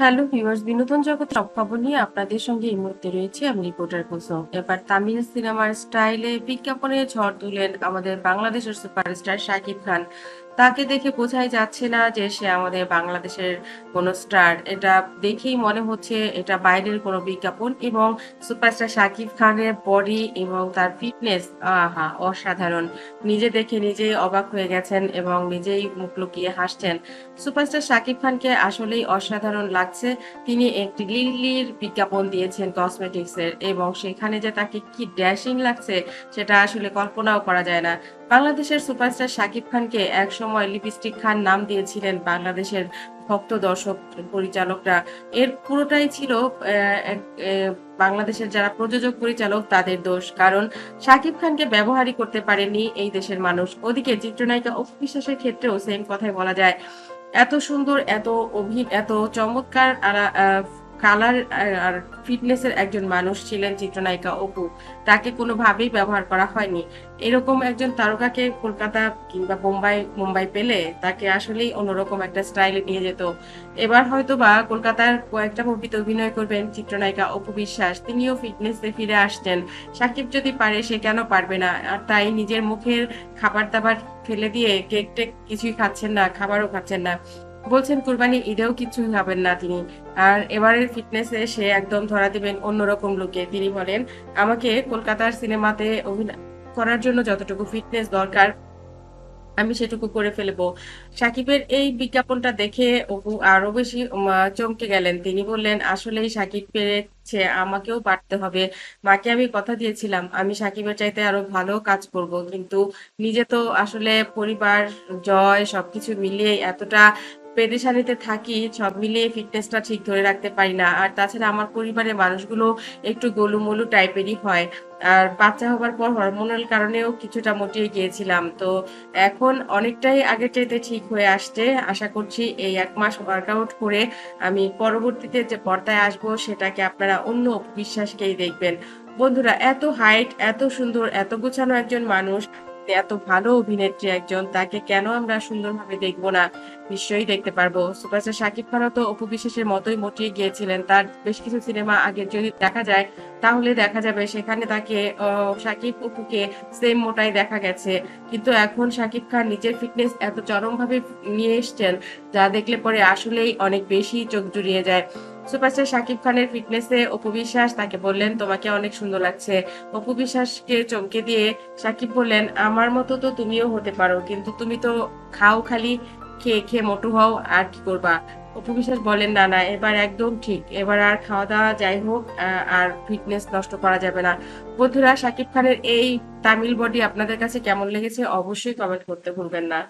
Hello viewers, বিনোদন জগতের সব খবর নিয়ে আপনাদের সঙ্গে এই মুহূর্তে রয়েছে আমি রিপোর্টার কুসুম। এবার তামিল সিনেমার স্টাইলে বিজ্ঞাপনে ঝড় তুলেন আমাদের বাংলাদেশের সুপারস্টার শাকিব খান। তাকে দেখে বোঝাই যাচ্ছে না যে সে আমাদের বাংলাদেশের কোনো স্টার। এটা দেখেই মনে হচ্ছে এটা বাইরের কোনো বিজ্ঞাপন এবং সুপারস্টার শাকিব খানের বডি এবং তার ফিটনেস, আহা, অসাধারণ। নিজে দেখে নিজেই অবাক হয়ে গেছেন এবং নিজেই মুখ লুকিয়ে হাসছেন। সুপারস্টার শাকিব খানকে আসলেই অসাধারণ লাগছে। তিনি একটি লিলির বিজ্ঞাপন দিয়েছেন কসমেটিক্স এর এবং সেখানে যে তাকে কি ড্যাশিং লাগছে, সেটা আসলে কল্পনাও করা যায় না। বাংলাদেশের সুপারস্টার শাকিব খানকে এক সময় লিপস্টিক খান নাম দিয়েছিলেন বাংলাদেশের ভক্ত দর্শক পরিচালকরা। এর পুরোটাই ছিল বাংলাদেশের যারা প্রযোজক, পরিচালক তাদের দোষ। কারণ শাকিব খানকে ব্যবহারই করতে পারেনি এই দেশের মানুষ। ওদিকে চিত্রনায়িকা অপু বিশ্বাসের ক্ষেত্রেও সেম কথাই বলা যায়। এত সুন্দর, এত অভি, এত চমৎকার কালার আর ফিটনেসের একজন মানুষ ছিলেন চিত্রনায়িকা অপু। তাকে কোনোভাবেই ব্যবহার করা হয়নি। এরকম একজন তারকাকে কলকাতা কিংবা বোম্বাই, মুম্বাই পেলে তাকে আসলেই অন্যরকম একটা স্টাইলে নিয়ে যেত। এবার হয়তো বা কলকাতার কয়েকটা মুভিতে অভিনয় করবেন চিত্রনায়িকা অপু বিশ্বাস। তিনিও ফিটনেসে ফিরে আসছেন। সাকিব যদি পারে, সে কেন পারবে না? আর তাই নিজের মুখের খাবার দাবার ফেলে দিয়ে কেক টেক কিছুই খাচ্ছেন না, খাবারও খাচ্ছেন না। বলছেন, কুরবানি ঈদেও কিছু খাবেন না তিনি। আর এবারের ফিটনেসে সে একদম ধরা দিবেন অন্যরকম লুকে। তিনি বলেন, আমাকে কলকাতার সিনেমাতে অভিনয় করার জন্য যতটুকু ফিটনেস দরকার, আমি সেটুকু করে ফেলব। সাকিবের এই বিজ্ঞাপনটা দেখে অপু আরও বেশি চমকে গেলেন। তিনি বললেন, আসলেই সাকিব পেরেছে, আমাকেও পারতে হবে। মাকে আমি কথা দিয়েছিলাম, আমি সাকিবের চাইতে আরও ভালো কাজ করব। কিন্তু নিজে তো আসলে পরিবার, জয়, সবকিছু মিলিয়ে এতটা পেরেশানিতে থাকি, সব মিলিয়ে ফিটনেসটা ঠিক ধরে রাখতে পারি না। আর তাছাড়া আমার পরিবারের মানুষগুলো একটু গোলুমলু টাইপেরই হয়। আর বাচ্চা হবার পর হরমোনাল কারণেও কিছুটা মোটিয়ে গিয়েছিলাম। তো এখন অনেকটাই আগের চাইতে ঠিক হয়ে আসছে। আশা করছি এই এক মাস ওয়ার্কআউট করে আমি পরবর্তীতে যে পর্দায় আসব সেটাকে আপনারা অন্য বিশ্বাসকেই দেখবেন। বন্ধুরা, এত হাইট এত সুন্দর, এত গোছানো একজন মানুষ এত ভালো অভিনেত্রী একজন, তাকে কেন আমরা সুন্দরভাবে দেখব না? নিশ্চয়ই দেখতে পারব। সুপারস্টার শাকিব খানও তো অপু মতোই মটিয়ে গিয়েছিলেন। তার বেশ কিছু সিনেমা আগে যদি দেখা যায়, তাহলে দেখা যাবে সেখানে তাকে শাকিব অপুকে সেম মোটাই দেখা গেছে। কিন্তু এখন শাকিব খান নিজের ফিটনেস এত চরমভাবে নিয়ে এসছেন, যা দেখলে পরে আসলেই অনেক বেশি চোখ জুড়িয়ে যায়। সুপারস্টার শাকিব খানের ফিটনেসে অপু বিশ্বাস তাকে বললেন, তোমাকে অনেক সুন্দর লাগছে। অপু বিশ্বাসকে চমকে দিয়ে শাকিব বললেন, আমার মতো তো তুমিও হতে পারো, কিন্তু তুমি তো খাও খালি, খেয়ে খেয়ে মোটু হও, আর কি করবা? অপু বিশ্বাস বলেন না না, এবার একদম ঠিক। এবার আর খাওয়া দাওয়া যাই হোক আর ফিটনেস নষ্ট করা যাবে না। বন্ধুরা, শাকিব খানের এই তামিল বডি আপনাদের কাছে কেমন লেগেছে অবশ্যই কমেন্ট করতে ভুলবেন না।